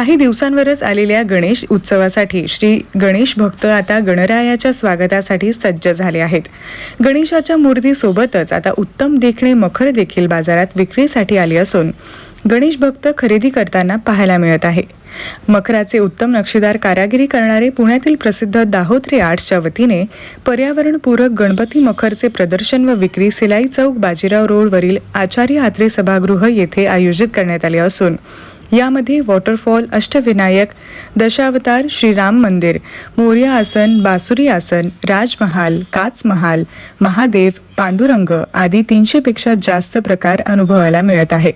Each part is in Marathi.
काही दिवसांवरच आलेल्या गणेश उत्सवासाठी श्री गणेश भक्त आता गणरायाच्या स्वागतासाठी सज्ज झाले आहेत. गणेशाच्या मूर्तीसोबतच आता उत्तम देखणे मखर देखील बाजारात विक्रीसाठी आली असून गणेश भक्त खरेदी करताना पाहायला मिळत आहे. मखराचे उत्तम नक्षीदार कारागिरी करणारे पुण्यातील प्रसिद्ध दाहोत्रे आर्ट्सच्या वतीने पर्यावरणपूरक गणपती मखरचे प्रदर्शन व विक्री सिलाई चौक बाजीराव रोडवरील आचार्य आत्रे सभागृह येथे आयोजित करण्यात आले असून यामध्ये वॉटरफॉल अष्टविनायक दशावतार श्रीराम मंदिर मोर्या आसन बासुरी आसन राजमहाल काच महाल महादेव पांडुरंग आदी तीनशे पेक्षा जास्त प्रकार अनुभवायला मिळत आहे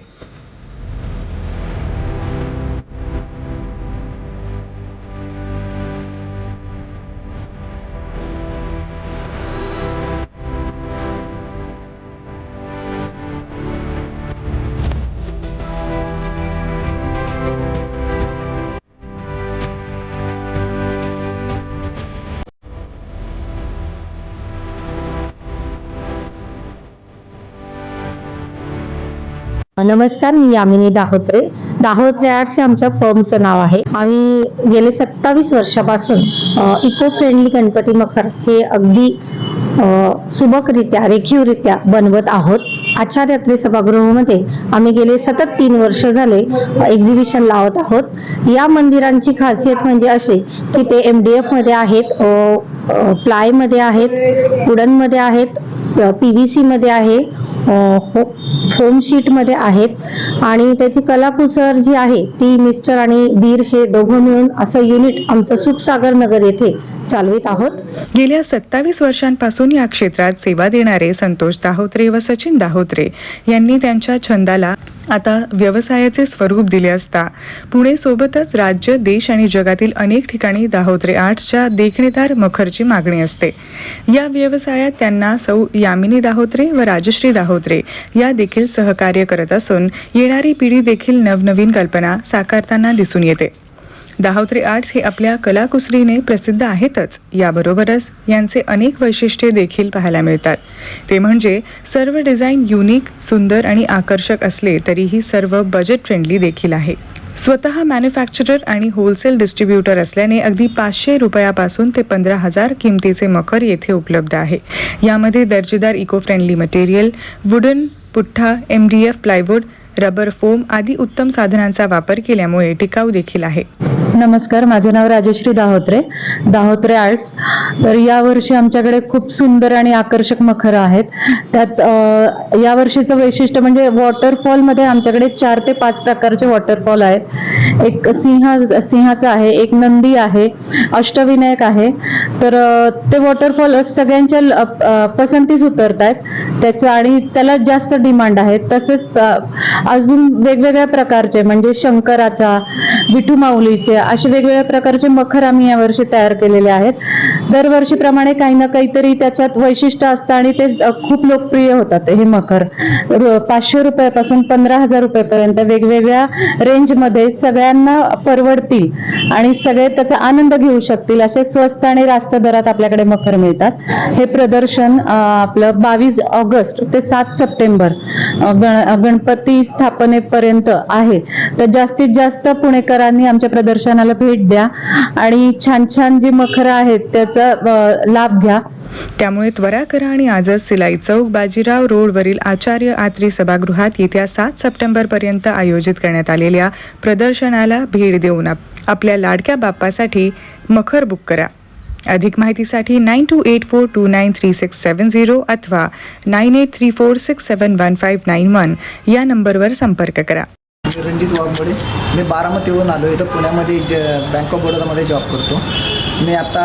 नमस्कार मी यामिनी दाहोत्रे दाहोत्रे आर्ट्स हे आमच्या फर्मचं नाव आहे. आम्ही गेले सत्तावीस वर्षापासून इको फ्रेंडली गणपती मखर हे अगदी सुबकरित्या रेखीवरित्या बनवत आहोत. आचार्यात्री सभागृहामध्ये आम्ही गेले सतत तीन वर्ष झाले एक्झिबिशन लावत आहोत. या मंदिरांची खासियत म्हणजे अशी की ते एम डी एफमध्ये आहेत प्लायमध्ये आहेत वुडनमध्ये आहेत पी व्ही सी मध्ये आहे फोम हो, शीटमध्ये आहेत. आणि त्याची कलाकुसर जी आहे ती मिस्टर आणि दीर हे दोघं मिळून असं युनिट आमचं सुखसागर नगर येथे चालवित आहोत. गेल्या सत्तावीस वर्षांपासून या क्षेत्रात सेवा देणारे संतोष दाहोत्रे व सचिन दाहोत्रे यांनी त्यांच्या छंदाला आता व्यवसायाचे स्वरूप दिले असता. पुणे सोबतच राज्य देश आणि जगातील अनेक ठिकाणी दाहोत्रे आर्ट्सच्या देखणेदार मखरची मागणी असते. या व्यवसायात त्यांना सौ यामिनी दाहोत्रे व राजश्री दाहोत्रे या देखील सहकार्य करत असून येणारी पिढी देखील नवनवीन कल्पना साकारताना दिसून येते. दाहोत्री आर्ट्स हे आपल्या कलाकुसरीने प्रसिद्ध आहेतच. याबरोबरच यांचे अनेक वैशिष्ट्ये देखील पाहायला मिळतात. ते म्हणजे सर्व डिझाईन युनिक सुंदर आणि आकर्षक असले तरीही सर्व बजेट फ्रेंडली देखील आहे. स्वतः मॅन्युफॅक्चरर आणि होलसेल डिस्ट्रीब्युटर असल्याने अगदी पाचशे रुपयापासून ते पंधरा हजार किमतीचे मखर येथे उपलब्ध आहे. यामध्ये दर्जेदार इको फ्रेंडली मटेरियल वुडन पुठ्ठा M D F plywood rubber foam आदी उत्तम साधनांचा वापर केल्यामुळे टिकाऊ देखील आहे. नमस्कार माझे नाव राजश्री दाहोत्रे दाहोत्रे आर्ट्स. तर यावर्षी आमच्याकडे खूप सुंदर आणि आकर्षक मखरं आहेत. त्यात अ, या वर्षीचं वैशिष्ट्य म्हणजे वॉटरफॉलमध्ये आमच्याकडे चार ते पाच प्रकारचे वॉटरफॉल आहेत. एक सिंह सिंहाचा आहे एक नंदी आहे अष्टविनायक आहे. तर अ, ते वॉटरफॉल सगळ्यांच्या ल- अ, पसंतीस उतरत आहेत त्याच्या आणि त्याला जास्त डिमांड आहे. तसेच अ, अजून वेगवेगळ्या प्रकारचे म्हणजे शंकराचा विठू माऊलीचे असे वेगवेगळ्या प्रकारचे मखर आम्ही यावर्षी तयार केलेले आहेत. दरवर्षीप्रमाणे काही ना काहीतरी त्याच्यात वैशिष्ट्य असतं आणि ते खूप लोकप्रिय होतात हे मखर पाचशे रुपयापासून पंधरा हजार रुपयापर्यंत वेगवेगळ्या रेंजमध्ये सगळ्यांना परवडतील आणि सगळे त्याचा आनंद घेऊ शकतील असे स्वस्त आणि रास्त दरात आपल्याकडे मखर मिळतात. हे प्रदर्शन आपलं बावीस ऑगस्ट ते सात सप्टेंबर गण गणपती स्थापनेपर्यंत आहे. तर जास्तीत जास्त पुणेकरांनी आमच्या प्रदर्शनाला भेट द्या आणि छान छान जी मखरं आहेत त्या अ, लाभ घ्या. त्यामुळे त्वरा करा आणि आजच सिलाई चौक बाजीराव रोडवरील आचार्य आत्री सभागृहात येत्या सात सप्टेंबर पर्यंत आयोजित करण्यात आलेल्या प्रदर्शनाला भेट देऊन आपल्या लाडक्या बाप्पासाठी मखर बुक करा. अधिक माहितीसाठी nine two eight four two nine three six seven zero अथवा nine eight three four six seven one five nine one या नंबरवर संपर्क करा. रणजित वाघमोडे. मी बारामतीहून आलो इथं पुण्यामध्ये ज बँक ऑफ बडोदामध्ये जॉब करतो. मी आता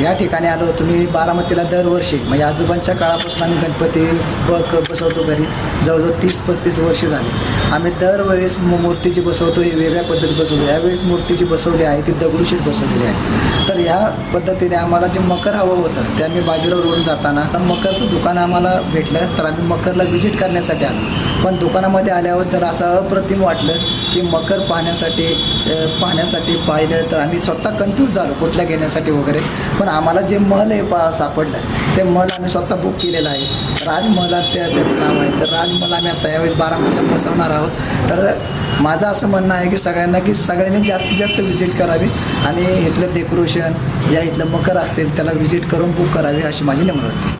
या ठिकाणी आलो होतो मी बारामतीला दरवर्षी म्हणजे आजोबांच्या काळापासून आम्ही गणपती बक बसवतो घरी. जवळजवळ तीस पस्तीस वर्ष झाली. आम्ही दरवेळेस मूर्ती जी बसवतो ही वेगळ्या पद्धतीत बसवतो. यावेळेस मूर्ती जी बसवली आहे ती दगडूशीत बसवलेली आहे. तर ह्या पद्धतीने आम्हाला जे मकर हवं होतं ते आम्ही बाजीराव रोडून जाताना तर मकरचं दुकान आम्हाला भेटलं तर आम्ही मकरला व्हिजिट करण्यासाठी आलो. पण दुकानामध्ये आल्यावर तर असं अप्रतिम वाटलं की मकर पाहण्यासाठी पाहण्यासाठी पाहिलं तर आम्ही स्वतः कन्फ्यूज झालो कुठल्या घेण्यासाठी वगैरे. पण आम्हाला जे महल आहे पा सापडलं. ते महल आम्ही स्वतः बुक केलेलं आहे. राजमहलात त्या त्याचं नाव आहे. तर राजमहल आम्ही आता यावेळेस बारामतीला बसवणार आहोत. तर माझं असं म्हणणं आहे की सगळ्यांना की सगळ्यांनी जास्तीत जास्त व्हिजिट करावी आणि इथलं डेकोरेशन या इथलं मकर असतील त्याला व्हिजिट करून बुक करावी अशी माझी नम्र होती